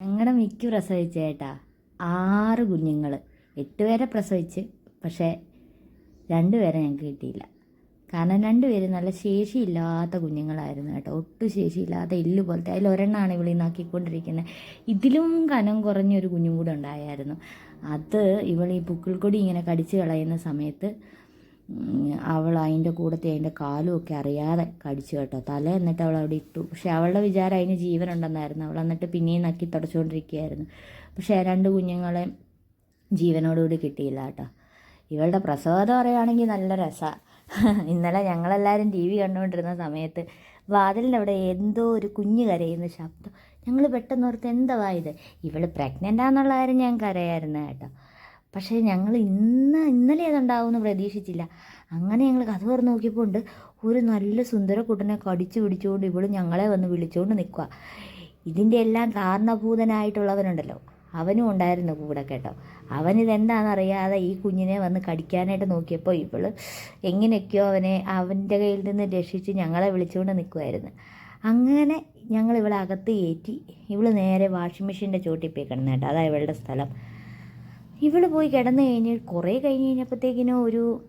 ഞങ്ങളുടെ മിക്ക പ്രസവിച്ചേട്ടാ ആറ് കുഞ്ഞുങ്ങൾ എട്ട് പേരെ പ്രസവിച്ച്. പക്ഷേ രണ്ടുപേരെ ഞങ്ങൾക്ക് കിട്ടിയില്ല. കാരണം രണ്ടുപേരും നല്ല ശേഷിയില്ലാത്ത കുഞ്ഞുങ്ങളായിരുന്നു കേട്ടോ. ഒട്ടും ശേഷിയില്ലാത്ത എല്ല് പോലത്തെ. അതിൽ ഒരെണ്ണമാണ് ഇവിളി നാക്കിക്കൊണ്ടിരിക്കുന്നത് ഇതിലും കനം കുറഞ്ഞൊരു കുഞ്ഞും കൂടെ ഉണ്ടായായിരുന്നു. അത് ഇവൾ ഈ പുക്കിൾക്കൊടി ഇങ്ങനെ കടിച്ചു കളയുന്ന സമയത്ത് അവൾ അതിന്റെ കൂടത്തെ അതിന്റെ കാലും ഒക്കെ അറിയാതെ കടിച്ചു കേട്ടോ. തല എന്നിട്ട് അവൾ അവിടെ ഇട്ടു. പക്ഷെ അവളുടെ വിചാരം അതിന് ജീവനുണ്ടെന്നായിരുന്നു. അവൾ എന്നിട്ട് പിന്നെയും നക്കി തുടച്ചുകൊണ്ടിരിക്കുകയായിരുന്നു. പക്ഷേ രണ്ട് കുഞ്ഞുങ്ങളെ ജീവനോടുകൂടി കിട്ടിയില്ല കേട്ടോ. ഇവളുടെ പ്രസവത പറയുകയാണെങ്കിൽ നല്ല രസമാണ് ഇന്നലെ ഞങ്ങളെല്ലാവരും ടി വി കണ്ടുകൊണ്ടിരുന്ന സമയത്ത് വാതിലിന്റെ അവിടെ എന്തോ ഒരു കുഞ്ഞ് കരയുന്ന ശബ്ദം. ഞങ്ങൾ പെട്ടെന്ന് ഓർത്ത് എന്താ ഇത്? ഇവൾ പ്രഗ്നന്റ് ആണെന്നുള്ള കാര്യം ഞാൻ കരയായിരുന്നു കേട്ടോ. പക്ഷേ ഞങ്ങൾ ഇന്ന് ഇന്നലെ അതുണ്ടാവുമെന്ന് പ്രതീക്ഷിച്ചില്ല. അങ്ങനെ ഞങ്ങൾ കഥ തുറന്ന് നോക്കിയപ്പോൾ ഉണ്ട് ഒരു നല്ല സുന്ദര കുട്ടനെ കടിച്ചു പിടിച്ചുകൊണ്ട് ഇവിടെ ഞങ്ങളെ വന്ന് വിളിച്ചുകൊണ്ട് നിൽക്കുക. ഇതിന്റെ എല്ലാം കാരണഭൂതനായിട്ടുള്ളവനുണ്ടല്ലോ. അവനും ഉണ്ടായിരുന്നു കൂടെ കേട്ടോ. അവനിതെന്താണെന്നറിയാതെ ഈ കുഞ്ഞിനെ വന്ന് കടിക്കാനായിട്ട് നോക്കിയപ്പോൾ ഇവൾ എങ്ങനെയൊക്കെയോ അവനെ അവന്റെ കയ്യിൽ നിന്ന് രക്ഷിച്ച് ഞങ്ങളെ വിളിച്ചുകൊണ്ട് നിൽക്കുമായിരുന്നു അങ്ങനെ ഞങ്ങൾ ഇവളെ അകത്ത് കയറ്റി ഇവൾ നേരെ വാഷിംഗ് മെഷീന്റെ ചോട്ടിൽ പോയി കിടന്നേട്ടോ അതാ ഇവളുടെ സ്ഥലം. ഇവൾ പോയി കിടന്നു കഴിഞ്ഞ് കുറേ കഴിഞ്ഞ് കഴിഞ്ഞപ്പോഴത്തേക്കിനും ഒരു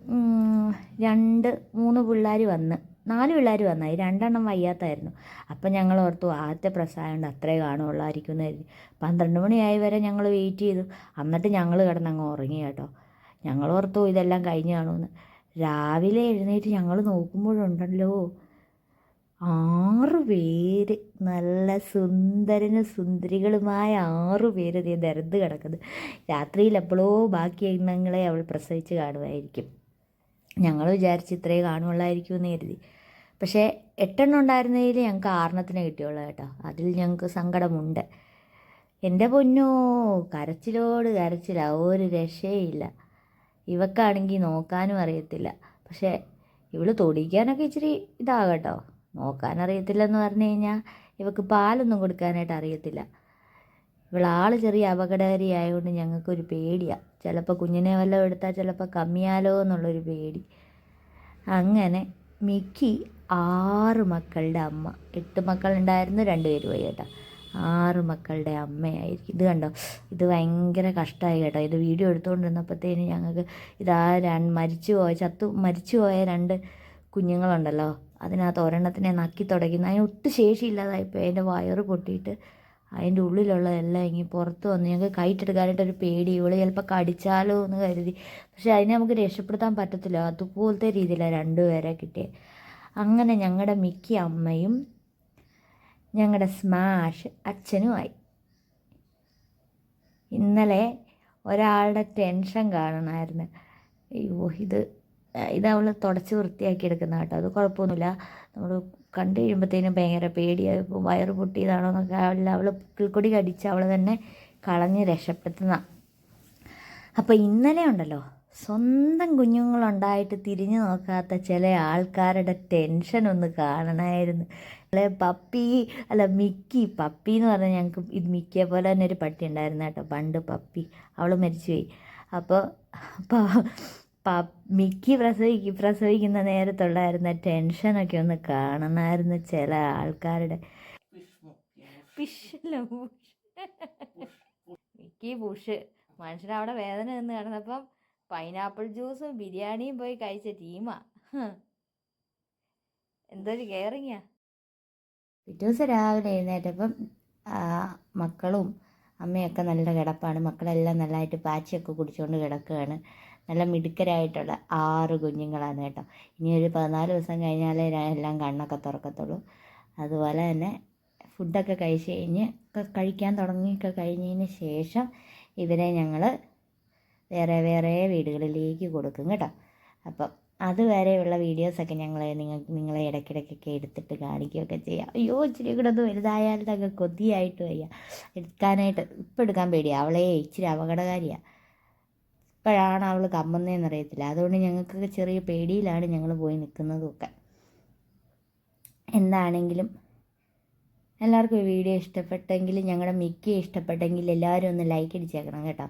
രണ്ട് മൂന്ന് പിള്ളേർ വന്ന് നാല് പിള്ളേർ വന്നായി. രണ്ടെണ്ണം വയ്യാത്തായിരുന്നു. അപ്പം ഞങ്ങൾ ഓർത്തു ആദ്യത്തെ പ്രസവമുണ്ട് അത്രേ കാണുള്ളായിരിക്കും എന്ന് കരുതി. പന്ത്രണ്ട് മണിയായി വരെ ഞങ്ങൾ വെയിറ്റ് ചെയ്തു. എന്നിട്ട് ഞങ്ങൾ കിടന്നങ്ങ് ഉറങ്ങി കേട്ടോ. ഞങ്ങൾ ഓർത്തു ഇതെല്ലാം കഴിഞ്ഞ് കാണുമെന്ന്. രാവിലെ എഴുന്നേറ്റ് ഞങ്ങൾ നോക്കുമ്പോഴുണ്ടല്ലോ ആറ് പേര് നല്ല സുന്ദരനും സുന്ദരികളുമായ ആറ് പേര് ദേ നിരന്ന് കിടക്കുന്നത്. രാത്രിയിൽ എപ്പോഴോ ബാക്കി എണ്ണങ്ങളെ അവൾ പ്രസവിച്ച് കാണുമായിരിക്കും. ഞങ്ങൾ വിചാരിച്ച് ഇത്രയേ കാണുള്ളായിരിക്കും എന്ന് കരുതി. പക്ഷേ എട്ടെണ്ണം ഉണ്ടായിരുന്നതിൽ ഞങ്ങൾക്ക് ആറെണ്ണത്തിനെ കിട്ടിയുള്ളൂ കേട്ടോ. അതിൽ ഞങ്ങൾക്ക് സങ്കടമുണ്ട്. എന്റെ പൊന്നോ കരച്ചിലോട് കരച്ചിലാ ഒരു രക്ഷയില്ല. ഇവക്കാണെങ്കിൽ നോക്കാനും അറിയത്തില്ല. പക്ഷേ ഇവൾ തൊടിക്കാനൊക്കെ ഇച്ചിരി ഇതാ അറിയത്തില്ലെന്ന് പറഞ്ഞു കഴിഞ്ഞാൽ ഇവക്ക് പാലൊന്നും കൊടുക്കാനായിട്ട് അറിയത്തില്ല. ഇവളാൾ ചെറിയ അപകടകാരി ആയതുകൊണ്ട് ഞങ്ങൾക്കൊരു പേടിയാണ് ചിലപ്പോൾ കുഞ്ഞിനെ വല്ലതും എടുത്താൽ ചിലപ്പോൾ കമ്മിയാലോ എന്നുള്ളൊരു പേടി. അങ്ങനെ മിക്കി ആറ് മക്കളുടെ അമ്മ. എട്ട് മക്കളുണ്ടായിരുന്നു രണ്ടുപേര് പോയി കേട്ടോ. ആറ് മക്കളുടെ അമ്മയായിരിക്കും. ഇത് കണ്ടോ? ഇത് ഭയങ്കര കഷ്ടമായി കേട്ടോ. ഇത് വീഡിയോ എടുത്തുകൊണ്ടിരുന്നപ്പോഴത്തേന് ഞങ്ങൾക്ക് ഇതാ മരിച്ചു പോയ ചത്തു മരിച്ചു പോയ രണ്ട് കുഞ്ഞുങ്ങളുണ്ടല്ലോ. അതിനകത്ത് ഒരെണ്ണത്തിനെ നക്കി തുടയ്ക്കുന്നു. അതിന് ഒട്ടും ശേഷിയില്ലാതായിപ്പോയി അതിന്റെ വയറ് പൊട്ടിയിട്ട് അതിന്റെ ഉള്ളിലുള്ളതെല്ലാം ഇങ്ങനെ പുറത്ത് വന്ന് ഞങ്ങൾക്ക് കൈട്ടെടുക്കാനായിട്ടൊരു പേടി. ഇവൾ ചിലപ്പോൾ കടിച്ചാലോ എന്ന് കരുതി. പക്ഷേ അതിനെ നമുക്ക് രക്ഷപ്പെടുത്താൻ പറ്റത്തില്ല. അതുപോലത്തെ രീതിയിലാണ് രണ്ടുപേരെ കിട്ടിയത് അങ്ങനെ ഞങ്ങളുടെ മിക്ക അമ്മയും ഞങ്ങളുടെ സ്മാഷ് അച്ഛനുമായി. ഇന്നലെ ഒരാളുടെ ടെൻഷൻ കാണണമായിരുന്നു. അയ്യോ ഇത് ഇത് അവൾ തുടച്ച് വൃത്തിയാക്കി എടുക്കുന്ന കേട്ടോ. അത് കുഴപ്പമൊന്നുമില്ല. നമ്മൾ കണ്ടു കഴിയുമ്പോഴത്തേനും ഭയങ്കര പേടിയായി വയറ് പൊട്ടിയതാണോ എന്നൊക്കെ അല്ല അവൾ പുക്കിൾക്കൊടി കടിച്ച് അവൾ തന്നെ കളഞ്ഞ് രക്ഷപ്പെടുത്തുന്ന. അപ്പോൾ ഇന്നലെ ഉണ്ടല്ലോ സ്വന്തം കുഞ്ഞുങ്ങളുണ്ടായിട്ട് തിരിഞ്ഞു നോക്കാത്ത ചില ആൾക്കാരുടെ ടെൻഷൻ ഒന്ന് കാണണമായിരുന്നു അല്ലെ പപ്പി അല്ല മിക്കി പപ്പി എന്ന് പറഞ്ഞാൽ ഞങ്ങൾക്ക് ഇത് മിക്കിയെ പോലെ തന്നെ ഒരു പട്ടി ഉണ്ടായിരുന്നു കേട്ടോ. പണ്ട് പപ്പി അവൾ മരിച്ചുപോയി. അപ്പോൾ മിക്കി പ്രസവിക്കും പ്രസവിക്കുന്ന നേരത്തുള്ളായിരുന്ന ടെൻഷനൊക്കെ ഒന്ന് കാണണമായിരുന്നു ചില ആൾക്കാരുടെ. പിഷല്ല മിക്കി ബുഷ് മനുഷ്യൻ അവിടെ വേദന നിന്ന് കിടന്നപ്പം പൈനാപ്പിൾ ജ്യൂസും ബിരിയാണിയും പോയി കഴിച്ച ടീമാ. എന്തൊരു കെയറിങ്ങാ. പിറ്റേ ദിവസം രാവിലെ എഴുന്നേറ്റപ്പം മക്കളും അമ്മയൊക്കെ നല്ല കിടപ്പാണ്. മക്കളെല്ലാം നല്ലതായിട്ട് പാച്ചിയൊക്കെ കുടിച്ചുകൊണ്ട് കിടക്കുകയാണ് നല്ല മിടുക്കരായിട്ടുള്ള ആറ് കുഞ്ഞുങ്ങളാണ് കേട്ടോ. ഇനി ഒരു പതിനാല് ദിവസം കഴിഞ്ഞാലേ എല്ലാം കണ്ണൊക്കെ തുറക്കത്തുള്ളൂ. അതുപോലെ തന്നെ ഫുഡൊക്കെ കഴിച്ച് കഴിഞ്ഞ് കഴിക്കാൻ തുടങ്ങിയൊക്കെ കഴിഞ്ഞതിന് ശേഷം ഇവരെ ഞങ്ങൾ വേറെ വേറെ വീടുകളിലേക്ക് കൊടുക്കും കേട്ടോ. അപ്പം അതുവരെയുള്ള വീഡിയോസൊക്കെ ഞങ്ങൾ നിങ്ങൾ നിങ്ങളെ ഇടയ്ക്കിടയ്ക്കൊക്കെ എടുത്തിട്ട് കാണിക്കുകയൊക്കെ ചെയ്യാം. അയ്യോ ഇച്ചിരി കൂടെ ഒന്ന് വലുതായാലൊക്കെ കൊതിയായിട്ട് വയ്യ. എടുക്കാനായിട്ട് ഇപ്പം എടുക്കാൻ പേടിയാണ് അവളെ ഇച്ചിരി അപകടകാരിയാണ് ഇപ്പോഴാണ് അവൾ കമ്മുന്നതെന്നറിയത്തില്ല അതുകൊണ്ട് ഞങ്ങൾക്കൊക്കെ ചെറിയ പേടിയിലാണ് ഞങ്ങൾ പോയി നിൽക്കുന്നതുമൊക്കെ എന്താണെങ്കിലും എല്ലാവർക്കും ഈ വീഡിയോ ഇഷ്ടപ്പെട്ടെങ്കിൽ ഞങ്ങളുടെ മിക്ക ഇഷ്ടപ്പെട്ടെങ്കിൽ എല്ലാവരും ഒന്ന് ലൈക്ക് അടിച്ചേക്കണം കേട്ടോ.